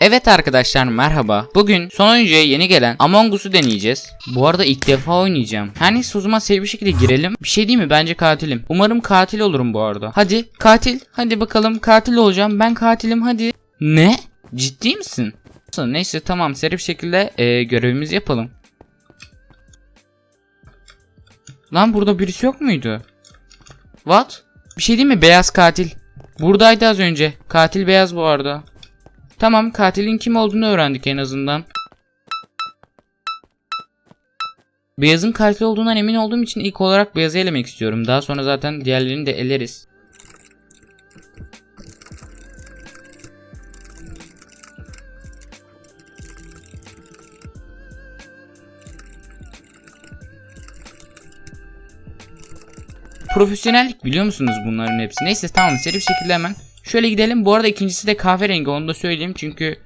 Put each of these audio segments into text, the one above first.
Evet arkadaşlar merhaba. Bugün son oyuncuya yeni gelen Among Us'u deneyeceğiz. Bu arada ilk defa oynayacağım. Her neyse o bir şekilde girelim. Bir şey değil mi? Bence katilim. Umarım katil olurum bu arada. Hadi katil. Hadi bakalım katil olacağım. Ben katilim hadi. Ne? Ciddi misin? Neyse tamam seri şekilde e, görevimizi yapalım. Lan burada birisi yok muydu? What? Bir şey değil mi? Beyaz katil. Buradaydı az önce. Katil beyaz bu arada. Tamam katilin kim olduğunu öğrendik en azından. Beyazın katil olduğundan emin olduğum için ilk olarak beyazı elemek istiyorum. Daha sonra zaten diğerlerini de eleriz. Profesyonellik biliyor musunuz bunların hepsi? Neyse tamam seri bir şekilde hemen şöyle gidelim. Bu arada ikincisi de kahverengi onu da söyleyeyim çünkü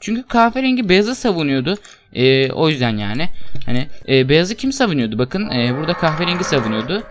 çünkü kahverengi beyazı savunuyordu. Ee, o yüzden yani. Hani e, beyazı kim savunuyordu? Bakın e, burada kahverengi savunuyordu.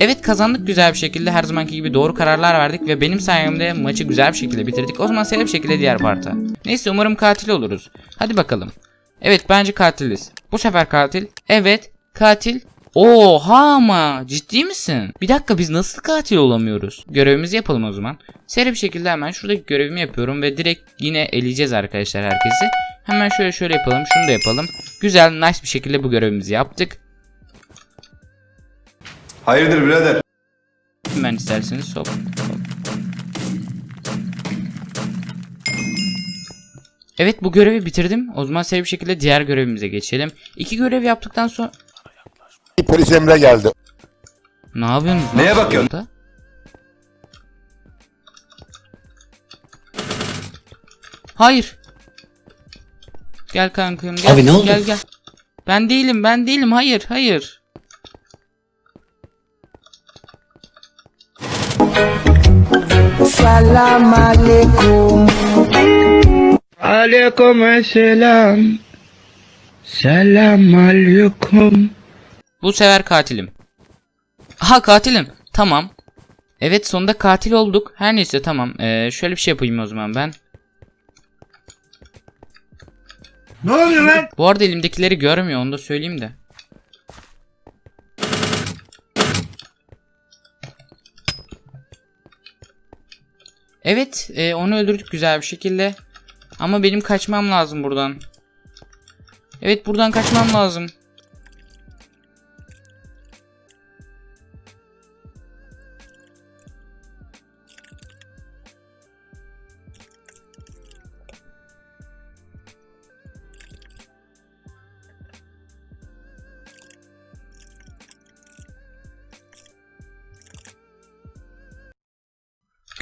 Evet kazandık güzel bir şekilde her zamanki gibi doğru kararlar verdik ve benim sayemde maçı güzel bir şekilde bitirdik. O zaman seri bir şekilde diğer parta. Neyse umarım katil oluruz. Hadi bakalım. Evet bence katiliz. Bu sefer katil. Evet katil. Oha ama ciddi misin? Bir dakika biz nasıl katil olamıyoruz? Görevimizi yapalım o zaman. Seri bir şekilde hemen şuradaki görevimi yapıyorum ve direkt yine eleyeceğiz arkadaşlar herkesi. Hemen şöyle şöyle yapalım şunu da yapalım. Güzel nice bir şekilde bu görevimizi yaptık. Hayırdır birader? Hemen isterseniz hop. Evet bu görevi bitirdim. O zaman seri bir şekilde diğer görevimize geçelim. İki görev yaptıktan sonra... Polis Emre geldi. Ne yapıyorsunuz? Neye bakıyorsun? orada? Hayır. Gel kankım gel. Abi ne oldu? Gel gel. Ben değilim ben değilim hayır hayır. Salam alaikum. Aleyküm selam. Selam aleyküm. Bu sefer katilim. Aha katilim. Tamam. Evet sonunda katil olduk. Her neyse tamam. Ee, şöyle bir şey yapayım o zaman ben. Ne oluyor lan? Bu arada elimdekileri görmüyor onu da söyleyeyim de. Evet e, onu öldürdük güzel bir şekilde. Ama benim kaçmam lazım buradan. Evet buradan kaçmam lazım.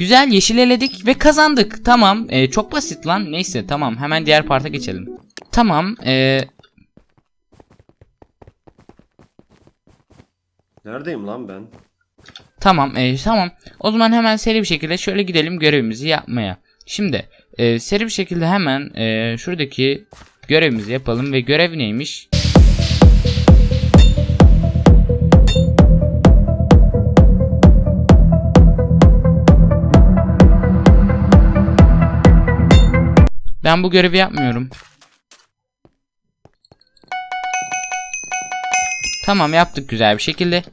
Güzel yeşil eledik ve kazandık. Tamam. e, çok basit lan. Neyse tamam. Hemen diğer parta geçelim. Tamam. E, Neredeyim lan ben? tamam. e, tamam. O zaman hemen seri bir şekilde şöyle gidelim görevimizi yapmaya. Şimdi e, seri bir şekilde hemen e, şuradaki görevimizi yapalım ve görev neymiş? Ben bu görevi yapmıyorum. Tamam yaptık güzel bir şekilde.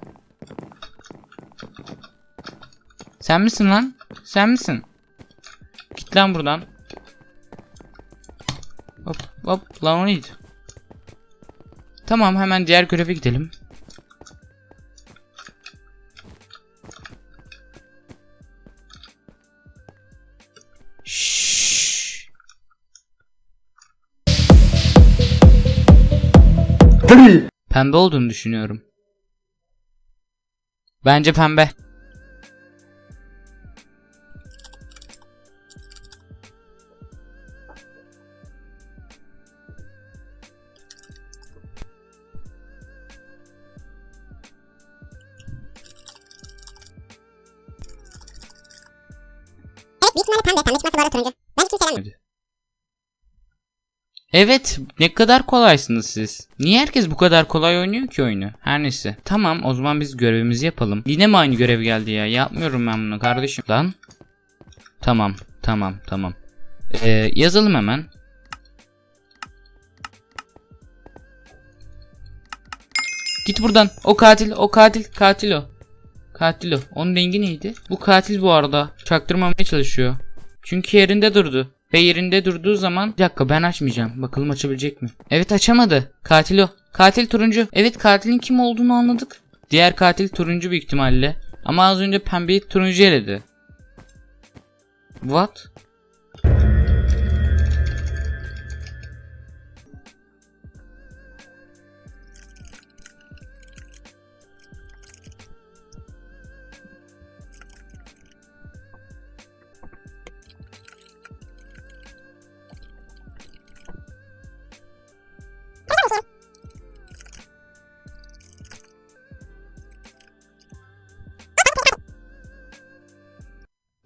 Sen misin lan? Sen misin? Git lan buradan. Hop hop lan o neydi? Tamam hemen diğer göreve gidelim. değil. Pembe olduğunu düşünüyorum. Bence pembe. Evet büyük ihtimalle pembe. Pembe çıkması bu arada turuncu. Ben kimseye şey inanmıyorum. Evet, ne kadar kolaysınız siz. Niye herkes bu kadar kolay oynuyor ki oyunu? Her neyse. Tamam, o zaman biz görevimizi yapalım. Yine mi aynı görev geldi ya? Yapmıyorum ben bunu kardeşim. Lan. Tamam, tamam, tamam. Ee, yazalım hemen. Git buradan. O katil, o katil, katil o. Katil o. Onun rengi neydi? Bu katil bu arada. Çaktırmamaya çalışıyor. Çünkü yerinde durdu. Ve yerinde durduğu zaman... Bir dakika ben açmayacağım. Bakalım açabilecek mi? Evet açamadı. Katil o. Katil turuncu. Evet katilin kim olduğunu anladık. Diğer katil turuncu büyük ihtimalle. Ama az önce pembeyi turuncu eledi. What?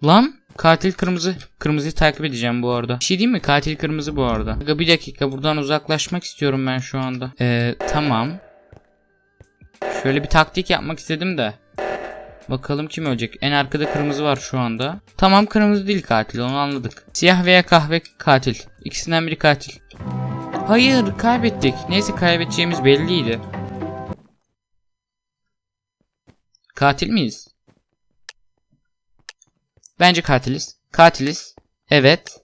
Lan katil kırmızı. Kırmızıyı takip edeceğim bu arada. Bir şey diyeyim mi? Katil kırmızı bu arada. Aga bir dakika buradan uzaklaşmak istiyorum ben şu anda. Ee, tamam. Şöyle bir taktik yapmak istedim de. Bakalım kim ölecek. En arkada kırmızı var şu anda. Tamam kırmızı değil katil onu anladık. Siyah veya kahve katil. İkisinden biri katil. Hayır kaybettik. Neyse kaybedeceğimiz belliydi. Katil miyiz? Bence katiliz. Katiliz. Evet.